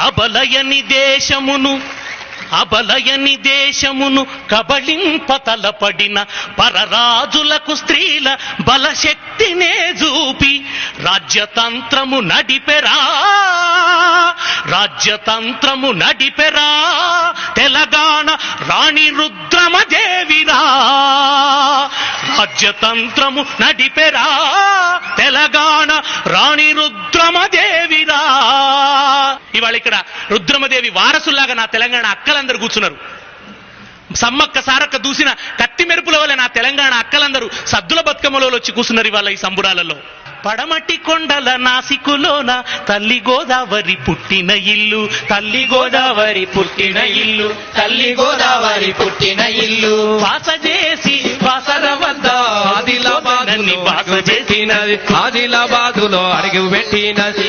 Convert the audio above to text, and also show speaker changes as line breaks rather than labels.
అబలయని దేశమును అబలయని దేశమును కబళింప తలపడిన పరరాజులకు స్త్రీల బలశక్తినే చూపి రాజ్యతంత్రము నడిపెరా రాజ్యతంత్రము నడిపెరా తెలంగాణ రాణి రుద్రమదేవిరా రాజ్యతంత్రము నడిపెరా తెలంగాణ రాణి రుద్రమదేవిరా ఇవాళ ఇక్కడ రుద్రమదేవి వారసుల్లాగా నా తెలంగాణ అక్కలందరూ కూర్చున్నారు. సమ్మక్క సారక్క దూసిన కత్తి మెరుపుల వల్ల నా తెలంగాణ అక్కలందరూ సద్దుల బతుకమ్మలో వచ్చి కూర్చున్నారు ఇవాళ ఈ సంబురాలలో. పడమటి కొండల నాసికులోన తల్లి గోదావరి పుట్టిన ఇల్లు తల్లి
గోదావరి పుట్టిన ఇల్లు తల్లి గోదావరి పుట్టిన ఇల్లు.
వాస చేసి
వాసర వద్ద అడుగు పెట్టినది ఆదిలాబాదులో అడుగు పెట్టినది. పెట్టిన